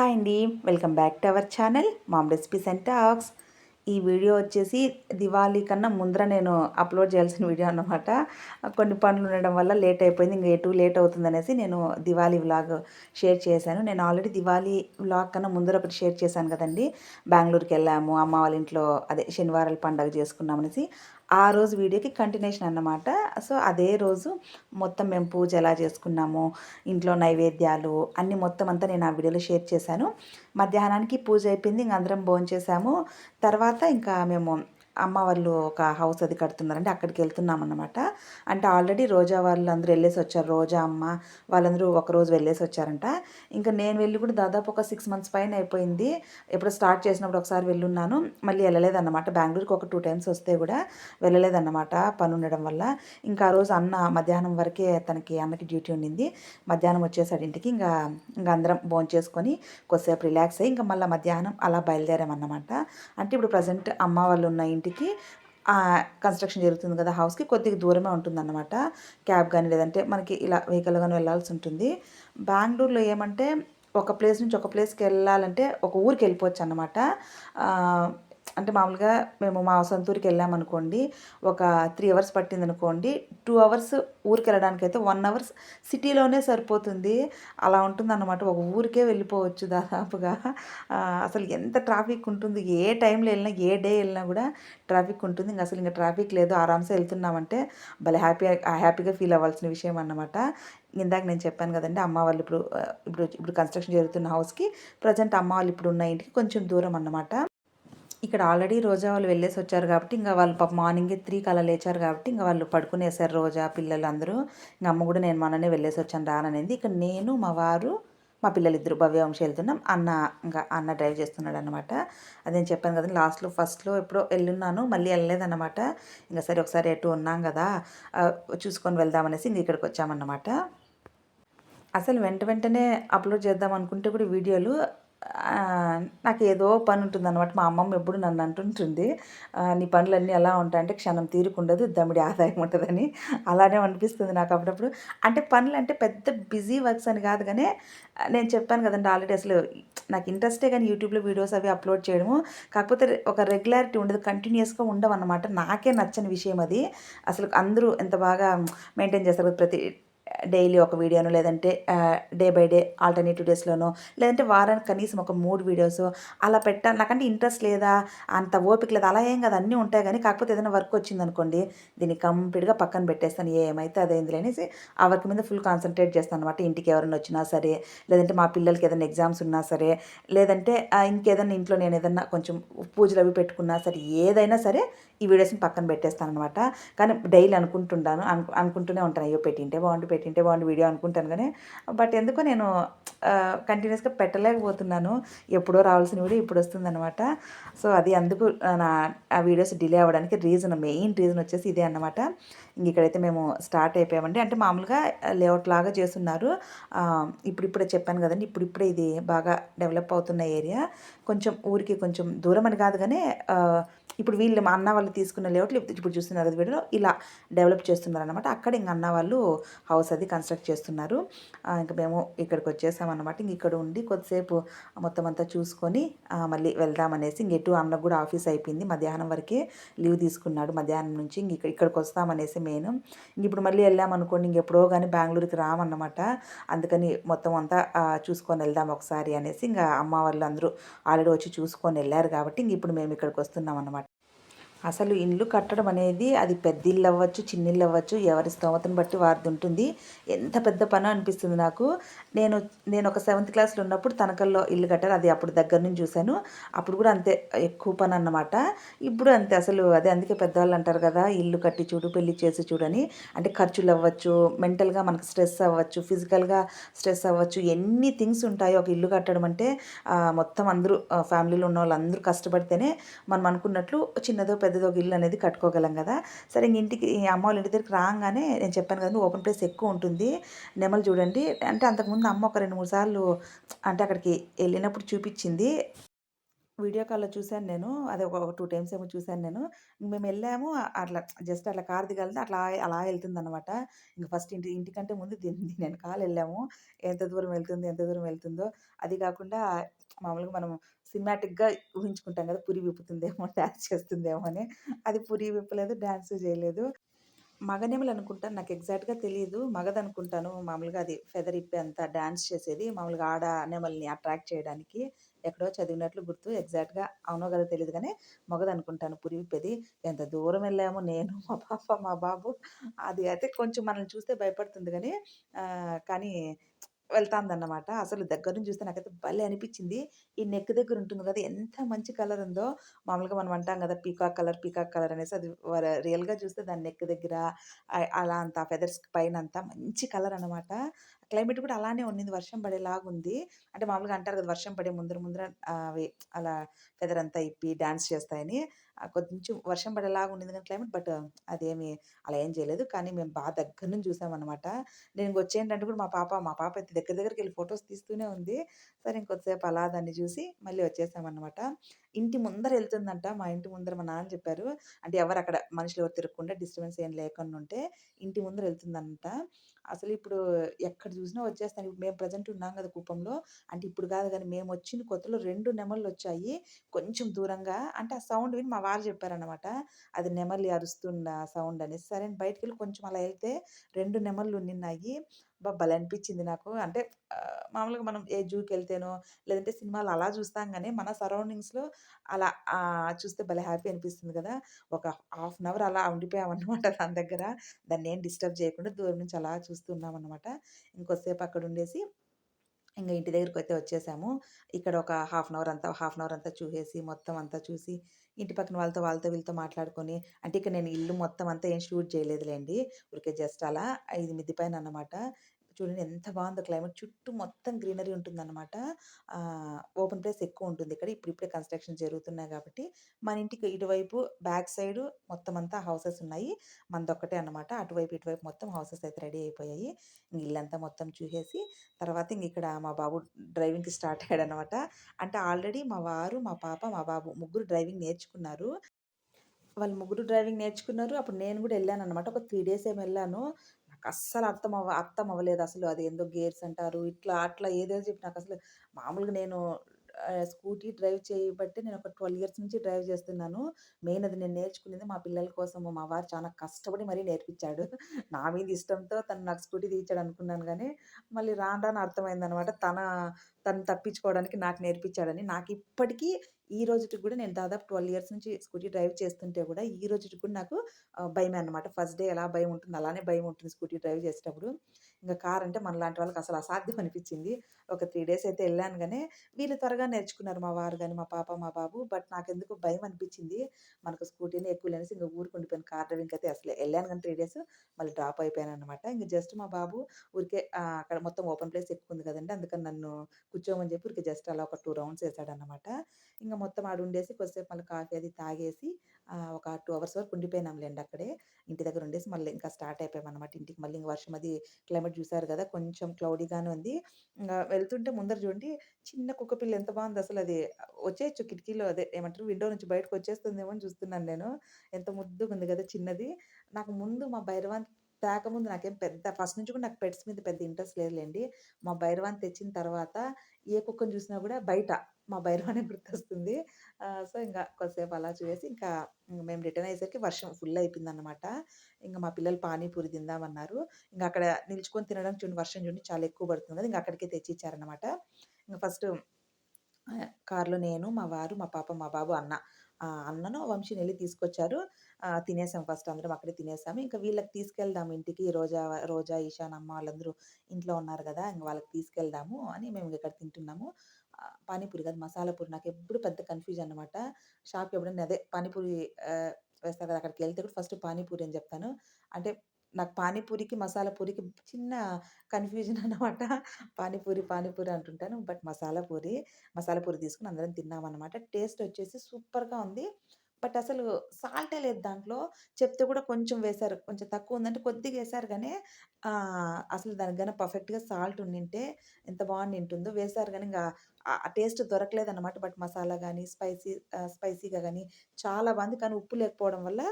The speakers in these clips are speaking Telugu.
హాయ్ అండి. Welcome back to our channel mom recipes and talks. ఈ వీడియో వచ్చేసి దివాళీ కన్నా ముందర నేను అప్లోడ్ చేయాల్సిన వీడియో అన్నమాట. కొన్ని పనులు ఉండడం వల్ల లేట్ అయిపోయింది ఇంకా ఎటు లేట్ అవుతుందనేసి నేను దివాళీ వ్లాగ్ షేర్ చేశాను. నేను ఆల్రెడీ దివాళీ వ్లాగ్ కన్నా ముందర ఒకటి షేర్ చేశాను కదండి. బెంగళూరుకి వెళ్ళాము అమ్మ వాళ్ళ ఇంట్లో అదే శనివారాలు పండగ చేసుకున్నామనేసి ఆ రోజు వీడియోకి కంటిన్యూషన్ అన్నమాట. సో అదే రోజు మొత్తం మేము పూజ ఎలా చేసుకున్నాము ఇంట్లో నైవేద్యాలు అన్నీ మొత్తం అంతా నేను ఆ వీడియోలో షేర్ చేశాను. మధ్యాహ్నానికి పూజ అయిపోయింది ఇంక అందరం భోంచేసాము. తర్వాత ఇంకా మేము అమ్మ వాళ్ళు ఒక హౌస్ అది కడుతున్నారంటే అక్కడికి వెళ్తున్నాం అనమాట అంటే ఆల్రెడీ రోజా వాళ్ళు అందరూ వెళ్ళేసి వచ్చారు. రోజా అమ్మ వాళ్ళందరూ ఒక రోజు వెళ్ళేసి వచ్చారంట. ఇంకా నేను వెళ్ళి కూడా దాదాపు ఒక సిక్స్ మంత్స్ పైన అయిపోయింది. ఎప్పుడు స్టార్ట్ చేసినప్పుడు ఒకసారి వెళ్ళున్నాను. మళ్ళీ వెళ్ళలేదన్నమాట. బెంగళూరుకి ఒక టూ టైమ్స్ వస్తే కూడా వెళ్ళలేదన్నమాట పని ఉండడం వల్ల. ఇంకా ఆ రోజు అన్న మధ్యాహ్నం వరకే తనకి అన్నకి డ్యూటీ ఉండింది. మధ్యాహ్నం వచ్చేసాడు ఇంటికి. ఇంకా ఇంకా అందరం భోంచేసుకొని చేసుకొని కొద్దిసేపు రిలాక్స్ అయ్యి ఇంకా మళ్ళీ మధ్యాహ్నం అలా బయలుదేరామన్నమాట. అంటే ఇప్పుడు ప్రజెంట్ అమ్మ వాళ్ళు ఉన్న ఇంటికి కన్స్ట్రక్షన్ జరుగుతుంది కదా హౌస్కి కొద్దిగా దూరమే ఉంటుందన్నమాట. క్యాబ్ కానీ లేదంటే మనకి ఇలా వెహికల్ కానీ వెళ్ళాల్సి ఉంటుంది. బెంగళూరులో ఏమంటే ఒక ప్లేస్ నుంచి ఒక ప్లేస్కి వెళ్ళాలంటే ఒక ఊరికి వెళ్ళిపోవచ్చు అన్నమాట. అంటే మామూలుగా మేము మా సొంతూరికి వెళ్ళామనుకోండి ఒక త్రీ అవర్స్ పట్టింది అనుకోండి టూ అవర్స్ ఊరికి వెళ్ళడానికి అయితే వన్ అవర్స్ సిటీలోనే సరిపోతుంది. అలా ఉంటుందన్నమాట. ఒక ఊరికే వెళ్ళిపోవచ్చు దాదాపుగా. అసలు ఎంత ట్రాఫిక్ ఉంటుంది ఏ టైంలో వెళ్ళినా ఏ డే వెళ్ళినా కూడా ట్రాఫిక్ ఉంటుంది. ఇంకా అసలు ఇంకా ట్రాఫిక్ లేదు. ఆరామ్సే వెళ్తున్నామంటే భలే హ్యాపీ హ్యాపీగా ఫీల్ అవ్వాల్సిన విషయం అన్నమాట. ఇందాక నేను చెప్పాను కదండి అమ్మ వాళ్ళు ఇప్పుడు ఇప్పుడు ఇప్పుడు కన్స్ట్రక్షన్ జరుగుతున్న హౌస్కి ప్రజెంట్ అమ్మ వాళ్ళు ఇప్పుడు ఉన్న ఇంటికి కొంచెం దూరం అన్నమాట. ఇక్కడ ఆల్రెడీ రోజా వాళ్ళు వెళ్ళేసి వచ్చారు కాబట్టి ఇంకా వాళ్ళు పాప మార్నింగే త్రీ కల లేచారు కాబట్టి ఇంకా వాళ్ళు పడుకునేసారు రోజా పిల్లలు అందరూ ఇంకా అమ్మ కూడా నేను మొన్ననే వెళ్ళేసి వచ్చాను రాననేది. ఇక్కడ నేను మా వారు మా పిల్లలు ఇద్దరు భవ్యవంశ వెళ్తున్నాం. అన్న ఇంకా అన్న డ్రైవ్ చేస్తున్నాడు అనమాట అది నేను చెప్పాను కదా లాస్ట్లో ఫస్ట్లో ఎప్పుడో వెళ్ళున్నాను మళ్ళీ వెళ్ళలేదన్నమాట. ఇంకా సరే ఒకసారి ఎటు ఉన్నాం కదా చూసుకొని వెళ్దామనేసి ఇంక ఇక్కడికి వచ్చామన్నమాట. అసలు వెంట వెంటనే అప్లోడ్ చేద్దాం అనుకుంటే కూడా వీడియోలు నాకు ఏదో పని ఉంటుంది అనమాట మా అమ్మమ్మ ఎప్పుడు నన్ను అంటుంటుంది నీ పనులన్నీ ఎలా ఉంటాయంటే క్షణం తీరుకుండదు దమ్మిడి ఆదాయం ఉంటుందని. అలానే అనిపిస్తుంది నాకు అప్పుడప్పుడు. అంటే పనులు అంటే పెద్ద బిజీ వర్క్స్ అని కాదు కానీ నేను చెప్పాను కదండి ఆల్రెడీ అసలు నాకు ఇంట్రెస్టే కానీ యూట్యూబ్లో వీడియోస్ అవి అప్లోడ్ చేయడము. కాకపోతే ఒక రెగ్యులారిటీ ఉండదు కంటిన్యూస్గా ఉండవన్నమాట. నాకే నచ్చని విషయం అది. అసలు అందరూ ఎంత బాగా మెయింటైన్ చేస్తారు ప్రతి డైలీ ఒక వీడియోను లేదంటే డే బై డే ఆల్టర్నేటివ్ డేస్లోనో లేదంటే వారానికి కనీసం ఒక మూడు వీడియోస్ అలా పెట్టాలి నాకంటే ఇంట్రెస్ట్ లేదా అంత ఓపిక లేదా అలా ఏం కదా. అన్నీ ఉంటాయి కానీ కాకపోతే ఏదైనా వర్క్ వచ్చింది అనుకోండి దీన్ని కంప్లీట్గా పక్కన పెట్టేస్తాను ఏమైతే అదేంది అనేసి ఆ వర్క్ మీద ఫుల్ కాన్సన్ట్రేట్ చేస్తాను అనమాట ఇంటికి ఎవరైనా వచ్చినా సరే లేదంటే మా పిల్లలకి ఏదైనా ఎగ్జామ్స్ ఉన్నా సరే లేదంటే ఇంకేదైనా ఇంట్లో నేను ఏదైనా కొంచెం పూజలు అవి పెట్టుకున్నా సరే ఏదైనా సరే ఈ వీడియోస్ని పక్కన పెట్టేస్తాను అనమాట కానీ డైలీ అనుకుంటున్నాను అను అనుకుంటూనే ఉంటాను. అయ్యో పెట్టింటే బాగుంటుంది పెట్టి పెట్టింటే బాగుంది వీడియో అనుకుంటాను కానీ బట్ ఎందుకో నేను కంటిన్యూస్గా పెట్టలేకపోతున్నాను. ఎప్పుడో రావాల్సిన వీడియో ఇప్పుడు వస్తుందన్నమాట. సో అది అందుకు నా ఆ వీడియోస్ డిలే అవ్వడానికి రీజన్ మెయిన్ రీజన్ వచ్చేసి ఇదే అనమాట ఇంక ఇక్కడైతే మేము స్టార్ట్ అయిపోయామండి. అంటే మామూలుగా లేఅవుట్ లాగా చేస్తున్నారు. ఇప్పుడిప్పుడే చెప్పాను కదండి ఇప్పుడిప్పుడే ఇది బాగా డెవలప్ అవుతున్న ఏరియా కొంచెం ఊరికి కొంచెం దూరం అని కాదు కానీ ఇప్పుడు వీళ్ళు మా అన్న వాళ్ళు తీసుకున్న లేఅవుట్లు ఇప్పుడు చూస్తున్నారు కదా వీడియో ఇలా డెవలప్ చేస్తున్నారు అనమాట అక్కడ ఇంక అన్న వాళ్ళు హౌస్ అది అది కన్స్ట్రక్ట్ చేస్తున్నారు. ఇంకా మేము ఇక్కడికి వచ్చేసామన్నమాట. ఇంక ఇక్కడ ఉండి కొద్దిసేపు మొత్తం అంతా చూసుకొని మళ్ళీ వెళ్దామనేసి ఇంక ఎటు అన్న కూడా ఆఫీస్ అయిపోయింది. మధ్యాహ్నం వరకే లీవ్ తీసుకున్నాడు. మధ్యాహ్నం నుంచి ఇంక ఇక్కడికి వస్తామనేసి మెయిన్. ఇంక ఇప్పుడు మళ్ళీ వెళ్ళామనుకోండి ఇంకెప్పుడో కానీ బెంగళూరుకి రామన్నమాట. అందుకని మొత్తం అంతా చూసుకొని వెళ్దాం ఒకసారి అనేసి ఇంకా అమ్మ వాళ్ళు అందరూ ఆల్రెడీ వచ్చి చూసుకొని వెళ్ళారు కాబట్టి ఇంక ఇప్పుడు మేము ఇక్కడికి వస్తున్నాం అన్నమాట అసలు ఇల్లు కట్టడం అనేది అది పెద్ద ఇల్లు అవ్వచ్చు చిన్న ఇల్లు అవ్వచ్చు ఎవరి స్తోమతను బట్టి వారిది ఉంటుంది. ఎంత పెద్ద పని అనిపిస్తుంది నాకు. నేను నేను ఒక సెవెంత్ క్లాస్లో ఉన్నప్పుడు తనకల్లో ఇల్లు కట్టారు. అది అప్పుడు దగ్గర నుంచి చూశాను. అప్పుడు కూడా అంతే ఎక్కువ పని అన్నమాట. ఇప్పుడు అంతే అసలు అదే అందుకే పెద్దవాళ్ళు అంటారు కదా ఇల్లు కట్టి చూడు పెళ్ళి చేసి చూడని అంటే ఖర్చులు అవ్వచ్చు మెంటల్గా మనకు స్ట్రెస్ అవ్వచ్చు ఫిజికల్గా స్ట్రెస్ అవ్వచ్చు ఎన్ని థింగ్స్ ఉంటాయి ఒక ఇల్లు కట్టడం అంటే మొత్తం అందరూ ఫ్యామిలీలో ఉన్న వాళ్ళు అందరూ కష్టపడితేనే మనం అనుకున్నట్లు చిన్నదో పెద్ద ఒక ఇల్లు అనేది కట్టుకోగలం కదా సరే ఇంక ఇంటికి అమ్మ వాళ్ళ ఇంటి దగ్గరికి రాగానే నేను చెప్పాను కదా ఓపెన్ ప్లేస్ ఎక్కువ ఉంటుంది నెమలు చూడండి అంటే అంతకుముందు అమ్మ ఒక రెండు మూడు సార్లు అంటే అక్కడికి వెళ్ళినప్పుడు చూపించింది వీడియో కాల్‌లో చూసాను నేను. అదే ఒక టూ టైమ్స్ ఏమో చూశాను నేను. మేము వెళ్ళాము అట్లా జస్ట్ అట్లా కారు దిగలితే అట్లా అలా ఎళ్తుందనమాట. ఇంక ఫస్ట్ ఇంటి ఇంటికంటే ముందు దీని నేను కాల్ వెళ్ళాము ఎంత దూరం వెళ్తుంది, ఎంత దూరం వెళ్తుందో. అది కాకుండా మామూలుగా మనం సినిమాటిక్‌గా ఊహించుకుంటాం కదా! పురి విప్పుతుందేమో, డ్యాన్స్ చేస్తుందేమో అని. అది పురి విప్పలేదు, డ్యాన్స్ చేయలేదు. మగనెమలి అనుకుంటాను. నాకు ఎగ్జాక్ట్‌గా తెలియదు మగదనుకుంటాను. మామూలుగా అది ఫెదర్ ఇప్పేంత డ్యాన్స్ చేసేది. మామూలుగా ఆడ నెమలిని అట్రాక్ట్ చేయడానికి. ఎక్కడో చదివినట్లు గుర్తు. ఎగ్జాక్ట్‌గా అవునో కదా తెలియదు కానీ మగదనుకుంటాను పురి విప్పేది. ఎంత దూరం వెళ్ళాము నేను, మా పాప, మా బాబు. అది అయితే కొంచెం మనల్ని చూస్తే భయపడుతుంది కానీ కానీ వెళ్తాందన్నమాట. అసలు దగ్గర నుంచి చూస్తే నాకైతే భలే అనిపించింది ఈ నెక్ దగ్గర ఉంటుంది కదా! ఎంత మంచి కలర్ ఉందో. మామూలుగా మనం అంటాం కదా! పీకాక్ కలర్, పీకాక్ కలర్ అనేసి అది రియల్‌గా చూస్తే దాని నెక్ దగ్గర అలా అంత ఫెదర్స్ పైన అంతా మంచి కలర్ అనమాట. క్లైమేట్ కూడా అలానే ఉండింది. వర్షం పడేలాగుంది. అంటే మామూలుగా అంటారు కదా! వర్షం పడే ముందర ముందర అవి అలా ఫెదర్ అంతా ఇప్పి డాన్స్ చేస్తాయని. కొంచెం వర్షం పడేలాగా ఉండింది కానీ క్లైమేట్ బట్ అదేమి అలా ఏం చేయలేదు. కానీ మేము బాగా దగ్గర నుంచి చూసామనమాట. నేను ఇంకొచ్చేయండంటే కూడా మా పాప మా పాప అయితే దగ్గర వెళ్ళి ఫోటోస్ తీస్తూనే ఉంది. సరే ఇంకొద్దిసేపు అలా దాన్ని చూసి మళ్ళీ వచ్చేసామనమాట. ఇంటి ముందర వెళ్తుందంట మా ఇంటి ముందర మా నాన్న చెప్పారు. అంటే ఎవరు అక్కడ మనుషులు ఎవరు తిరగకుండా డిస్టర్బెన్స్ ఏం లేకుండా ఉంటే ఇంటి ముందర వెళ్తుందంట అసలు ఇప్పుడు ఎక్కడ చూసినా వచ్చేస్తాను ఇప్పుడు మేము ప్రజెంట్ ఉన్నాం కదా కుప్పంలో. అంటే ఇప్పుడు కాదు కానీ మేము వచ్చిన కొత్తలో రెండు నెమళ్ళు వచ్చాయి కొంచెం దూరంగా. అంటే ఆ సౌండ్ విని మా వారు చెప్పారనమాట. అది నెమలి అరుస్తున్న సౌండ్ అనేసి. సరే బయటకు వెళ్ళి కొంచెం అలా వెళ్తే రెండు నెమళ్ళు నిన్నాయి భలే అనిపించింది నాకు. అంటే మామూలుగా మనం ఏ జూకి వెళ్తేనో లేదంటే సినిమాలు అలా చూస్తాం కానీ మన సరౌండింగ్స్‌లో అలా చూస్తే భలే హ్యాపీ అనిపిస్తుంది కదా ఒక హాఫ్ అన్ అవర్ అలా ఉండిపోయామన్నమాట దాని దగ్గర. దాన్ని ఏం డిస్టర్బ్ చేయకుండా దూరం నుంచి అలా చూస్తూ ఇంకోసేపు అక్కడ ఉండేసి ఇంకా ఇంటి దగ్గరికి అయితే వచ్చేసాము. ఇక్కడ ఒక హాఫ్ అన్ అవర్ అంతా హాఫ్ అన్ అవర్ అంతా చూసేసి, మొత్తం అంతా చూసి, ఇంటి పక్కన వాళ్ళతో, వాళ్ళతో వీళ్ళతో మాట్లాడుకొని అంటే ఇక్కడ నేను ఇల్లు మొత్తం అంతా ఏం షూట్ చేయలేదులేండి ఊరికే జస్ట్ అలా ఇది మిద్ది పైన అన్నమాట. చూడండి ఎంత బాగుందో క్లైమేట్. చుట్టూ మొత్తం గ్రీనరీ ఉంటుందన్నమాట. ఓపెన్ ప్లేస్ ఎక్కువ ఉంటుంది ఇక్కడ. ఇప్పుడిప్పుడే కన్‌స్ట్రక్షన్ జరుగుతున్నాయి కాబట్టి మన ఇంటికి ఇటువైపు బ్యాక్ సైడ్ మొత్తం అంతా హౌసెస్ ఉన్నాయి. మనదొక్కటే అనమాట అటువైపు, ఇటువైపు మొత్తం హౌసెస్ అయితే రెడీ అయిపోయాయి. ఇల్లంతా మొత్తం చూసేసి, తర్వాత ఇంక ఇక్కడ మా బాబు డ్రైవింగ్‌కి స్టార్ట్ అయ్యాడన్నమాట. అంటే ఆల్రెడీ మా వారు, మా పాప, మా బాబు ముగ్గురు డ్రైవింగ్ నేర్చుకున్నారు. వాళ్ళు ముగ్గురు డ్రైవింగ్ నేర్చుకున్నారు. అప్పుడు నేను కూడా వెళ్ళాను అనమాట ఒక త్రీ డేస్ ఏమో నాకు అస్సలు అర్థం అవ్వ అర్థం అవ్వలేదు అసలు. అది ఎందుకు గేర్స్ అంటారు. ఇట్లా అట్లా ఏదేదో చెప్పి నాకు అసలు మామూలుగా నేను స్కూటీ డ్రైవ్ చేయబట్టి నేను ఒక 12 ఇయర్స్ నుంచి డ్రైవ్ చేస్తున్నాను. మెయిన్ అది నేను నేర్చుకునేది మా పిల్లల కోసము. మా వారు చాలా కష్టపడి మరీ నేర్పించాడు. నా మీద ఇష్టంతో తను నాకు స్కూటీ తీయించాడు అనుకున్నాను కానీ మళ్ళీ రాను రాను అర్థమైందనమాట. తన తను తప్పించుకోవడానికి నాకు నేర్పించాడని. నాకు ఇప్పటికీ ఈ రోజుటికి కూడా నేను దాదాపు 12 ఇయర్స్ నుంచి స్కూటీ డ్రైవ్ చేస్తుంటే కూడా ఈ రోజుకి కూడా నాకు భయమే అన్నమాట. ఫస్ట్ డే ఎలా భయం ఉంటుంది అలానే భయం ఉంటుంది స్కూటీ డ్రైవ్ చేసేటప్పుడు. ఇంకా కార్ అంటే మనలాంటి వాళ్ళకి అసలు అసాధ్యం అనిపించింది. ఒక త్రీ డేస్ అయితే వెళ్ళాను కానీ వీళ్ళు త్వరగా నేర్చుకున్నారు మా వారు కానీ మా పాప, మా బాబు. బట్ నాకెందుకు భయం అనిపించింది. మనకు స్కూటీని ఎక్కువ లేనిసి ఇంకా ఊరుకుండిపోయాను. కార్ డ్రైవింగ్ అయితే అసలు వెళ్ళాను కానీ త్రీ డేస్ మళ్ళీ డ్రాప్ అయిపోయాను అనమాట ఇంక జస్ట్ మా బాబు ఊరికే అక్కడ మొత్తం ఓపెన్ ప్లేస్ ఎక్కువ ఉంది కదండి అందుకని నన్ను కూర్చోమని చెప్పి ఊరికే జస్ట్ అలా ఒక టూ రౌండ్స్ వేసాడనమాట ఇంకా మొత్తం ఆడుండేసి కొద్దిసేపు మళ్ళీ కాఫీ అది తాగేసి ఒక టూ అవర్స్ వరకు ఉండిపోయినాంలేండి అక్కడే. ఇంటి దగ్గర ఉండేసి మళ్ళీ ఇంకా స్టార్ట్ అయిపోయామన్నమాట ఇంటికి. మళ్ళీ ఇంకా వర్షం అది క్లైమేట్ చూసారు కదా కొంచెం క్లౌడీగానే ఉంది. ఇంకా వెళ్తుంటే ముందర చూడండి చిన్న కుక్క పిల్ల ఎంత అసలు అది వచ్చేయచ్చు కిటికీలో అదే ఏమంటారు విండో నుంచి బయటకు వచ్చేస్తుందేమో అని చూస్తున్నాను నేను. ఎంత ముద్దుగా ఉంది కదా చిన్నది. నాకు ముందు మా భైరవాన్ తేకముందు నాకేం పెద్ద ఫస్ట్ నుంచి కూడా నాకు పెట్స్ మీద పెద్ద ఇంట్రెస్ట్ లేదులేండి మా భైరవాన్ తెచ్చిన తర్వాత ఏ కుక్కని చూసినా కూడా బయట మా భైరవానే గుర్తొస్తుంది. సో, ఇంకా కొద్దిసేపు అలా చూసేసి ఇంకా మేము రిటర్న్ అయ్యేసరికి వర్షం ఫుల్ అయిపోయిందన్నమాట. ఇంకా మా పిల్లలు పానీపూరి తిందామన్నారు. ఇంకా అక్కడ నిల్చుకొని తినడానికి చూడండి వర్షం చూడండి చాలా ఎక్కువ పడుతుంది కదా! ఇంకా అక్కడికే తెచ్చిచ్చారన్నమాట. ఇంకా ఫస్ట్ కారులో నేను, మా వారు, మా పాప, మా బాబు, అన్న. అన్నను, వంశీని వెళ్ళి తీసుకొచ్చారు. తినేసాం ఫస్ట్ అందరం అక్కడే తినేసాము. ఇంకా వీళ్ళకి తీసుకెళ్దాం ఇంటికి రోజా, రోజా, ఈశాన్ అమ్మ వాళ్ళందరూ ఇంట్లో ఉన్నారు కదా ఇంకా వాళ్ళకి తీసుకెళ్దాము అని మేము ఇక్కడ తింటున్నాము. పానీపూరి కాదు మసాలా పూరి. నాకెప్పుడు పెద్ద కన్‌ఫ్యూజన్ అనమాట షాప్‌కి ఎప్పుడైనా అదే పానీపూరి వేస్తారు కదా! అక్కడికెళ్తే కూడా ఫస్ట్ పానీపూరి అని చెప్తాను. అంటే నాకు పానీపూరికి, మసాలా పూరికి చిన్న కన్‌ఫ్యూజన్ అనమాట పానీపూరి, పానీపూరి అంటుంటాను. బట్ మసాలా పూరి. మసాలా పూరి తీసుకొని అందరం తిన్నామన్నమాట టేస్ట్ వచ్చేసి సూపర్‌గా ఉంది. బట్ అసలు సాల్టే లేదు దాంట్లో. చెప్తే కూడా కొంచెం వేశారు. కొంచెం తక్కువ ఉందంటే కొద్దిగా వేశారు కానీ అసలు దానికన్నా పర్ఫెక్ట్‌గా సాల్ట్ ఉండింటే ఎంత బావుండింటుందో. వేశారు కానీ ఇంకా ఆ టేస్ట్ దొరకలేదన్నమాట. బట్ మసాలా కానీ స్పైసీ స్పైసీగా కానీ చాలా బాగుంది కానీ ఉప్పు లేకపోవడం వల్ల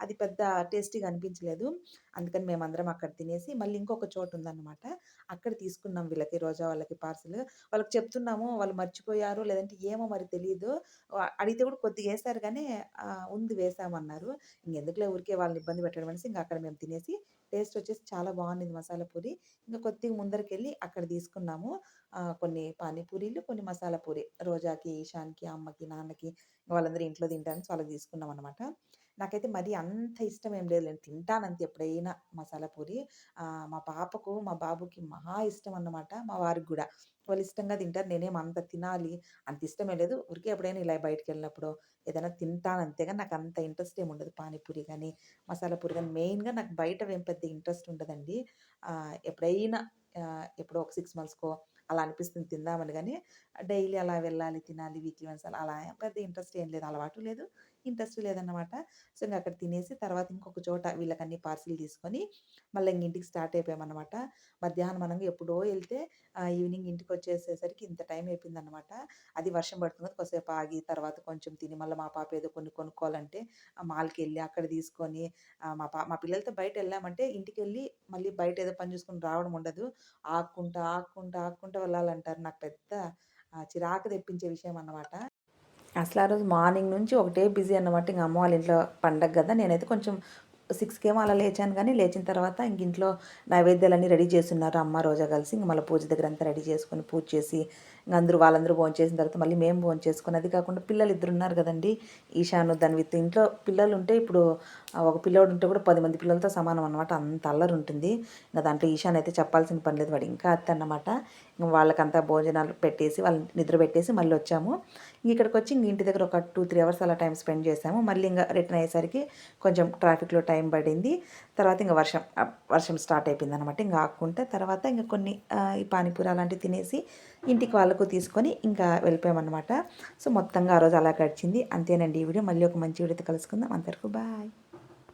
అది పెద్ద టేస్టీగా అనిపించలేదు. అందుకని మేమందరం అక్కడ తినేసి మళ్ళీ ఇంకొక చోటు ఉందన్నమాట అక్కడ తీసుకున్నాం వీళ్ళకి రోజా వాళ్ళకి పార్సెల్. వాళ్ళకి చెప్తున్నాము. వాళ్ళు మర్చిపోయారు లేదంటే ఏమో మరి తెలియదు అడిగితే కూడా కొద్దిగా వేశారు కానీ ఉంది వేసామన్నారు. ఇంకెందుకులే ఊరికే వాళ్ళని ఇబ్బంది పెట్టడం అనేసి ఇంకా అక్కడ మేము తినేసి టేస్ట్ వచ్చేసి చాలా బాగుంది మసాలా పూరి. ఇంకా కొద్దిగా ముందరికెళ్ళి అక్కడ తీసుకున్నాము. కొన్ని పానీపూరీలు, కొన్ని మసాలా పూరి. రోజాకి, ఈశాన్‌కి, అమ్మకి, నాన్నకి వాళ్ళందరూ ఇంట్లో తింటారని వాళ్ళకి తీసుకున్నాం అనమాట నాకైతే మరీ అంత ఇష్టం ఏం లేదు నేను తింటానంత ఎప్పుడైనా మసాలా పూరి. మా పాపకు, మా బాబుకి మహా ఇష్టం అన్నమాట. మా వారికి కూడా వాళ్ళు ఇష్టంగా తింటారు. నేనేం అంత తినాలి అంత ఇష్టమే లేదు. ఊరికే ఎప్పుడైనా ఇలా బయటికెళ్ళినప్పుడో ఏదైనా తింటాను అంతే నాకు అంత ఇంట్రెస్ట్ ఏమి ఉండదు. పానీపూరి కానీ మసాలా పూరి కానీ మెయిన్‌గా నాకు బయట ఏం పెద్ద ఇంట్రెస్ట్ ఉండదండి. ఎప్పుడైనా ఎప్పుడో ఒక సిక్స్ మంత్స్‌కో అలా అనిపిస్తుంది తిందామని కానీ డైలీ అలా వెళ్ళాలి, తినాలి వీక్లీ వన్స్ అలా అలా పెద్ద ఇంట్రెస్ట్ ఏం లేదు. అలవాటు లేదు. ఇంట్రెస్ట్ లేదన్నమాట. సో, ఇంకా అక్కడ తినేసి తర్వాత ఇంకొక చోట వీళ్ళకన్నీ పార్సిల్ తీసుకొని మళ్ళీ ఇంక ఇంటికి స్టార్ట్ అయిపోయామన్నమాట. మధ్యాహ్నం మనం ఎప్పుడో వెళ్తే ఈవినింగ్ ఇంటికి వచ్చేసేసరికి ఇంత టైం అయిపోయిందన్నమాట. అది వర్షం పడుతుంది. కొద్దిసేపు ఆగి తర్వాత కొంచెం తిని మళ్ళీ మా పాప ఏదో కొన్ని కొనుక్కోవాలంటే మాల్కి వెళ్ళి అక్కడ తీసుకొని మా పా మా పిల్లలతో బయట వెళ్ళామంటే ఇంటికెళ్ళి మళ్ళీ బయట ఏదో పని చూసుకుని రావడం ఉండదు. ఆక్కుంటా, ఆక్కుంటా, ఆక్కుంటా వెళ్ళాలంటారు. నాకు పెద్ద చిరాకు తెప్పించే విషయం అన్నమాట. అసలు ఆ రోజు మార్నింగ్ నుంచి ఒకటే బిజీ అన్నమాట. ఇంక అమ్మ వాళ్ళ ఇంట్లో పండగ కదా నేనైతే కొంచెం సిక్స్కేమో అలా లేచాను కానీ లేచిన తర్వాత ఇంక ఇంట్లో నైవేద్యాలన్నీ రెడీ చేస్తున్నారు అమ్మ, రోజా కలిసి ఇంక మళ్ళీ పూజ దగ్గర అంతా రెడీ చేసుకొని, పూజ చేసి ఇంకా అందరూ వాళ్ళందరూ భోంచేసిన తర్వాత మళ్ళీ మేము భోంచేసుకొని, అది కాకుండా పిల్లలు ఇద్దరు ఉన్నారు కదండి ఈశాను, విత్ ఇంట్లో పిల్లలు ఉంటే ఇప్పుడు ఒక పిల్లోడు ఉంటే కూడా పది మంది పిల్లలతో సమానం అన్నమాట. అంత అల్లరి ఉంటుంది. ఇంకా దాంట్లో ఈశాన్ అయితే చెప్పాల్సిన పని లేదు. వాడు ఇంకా అత్త అన్నమాట. ఇంకా వాళ్ళకంతా భోజనాలు పెట్టేసి, వాళ్ళని నిద్ర పెట్టేసి మళ్ళీ వచ్చాము. ఇక్కడికొచ్చి ఇంక ఇంటి దగ్గర ఒక 2, 3 అవర్స్ అలా టైం స్పెండ్ చేసాము మళ్ళీ ఇంకా రిటర్న్ అయ్యేసరికి కొంచెం ట్రాఫిక్‌లో టైం పడింది. తర్వాత ఇంకా వర్షం వర్షం స్టార్ట్ అయిపోయింది అనమాట ఇంకా ఆకుంటే తర్వాత ఇంకా కొన్ని ఈ పానీపూరి అలాంటివి తినేసి ఇంటికి వాళ్ళకు తీసుకొని ఇంకా వెళ్ళిపోయామన్నమాట. సో, మొత్తంగా ఆ రోజు అలా గడిచింది. అంతేనండి ఈ వీడియో. మళ్ళీ ఒక మంచి వీడియోతో కలుసుకుందాం. అంతవరకు బాయ్.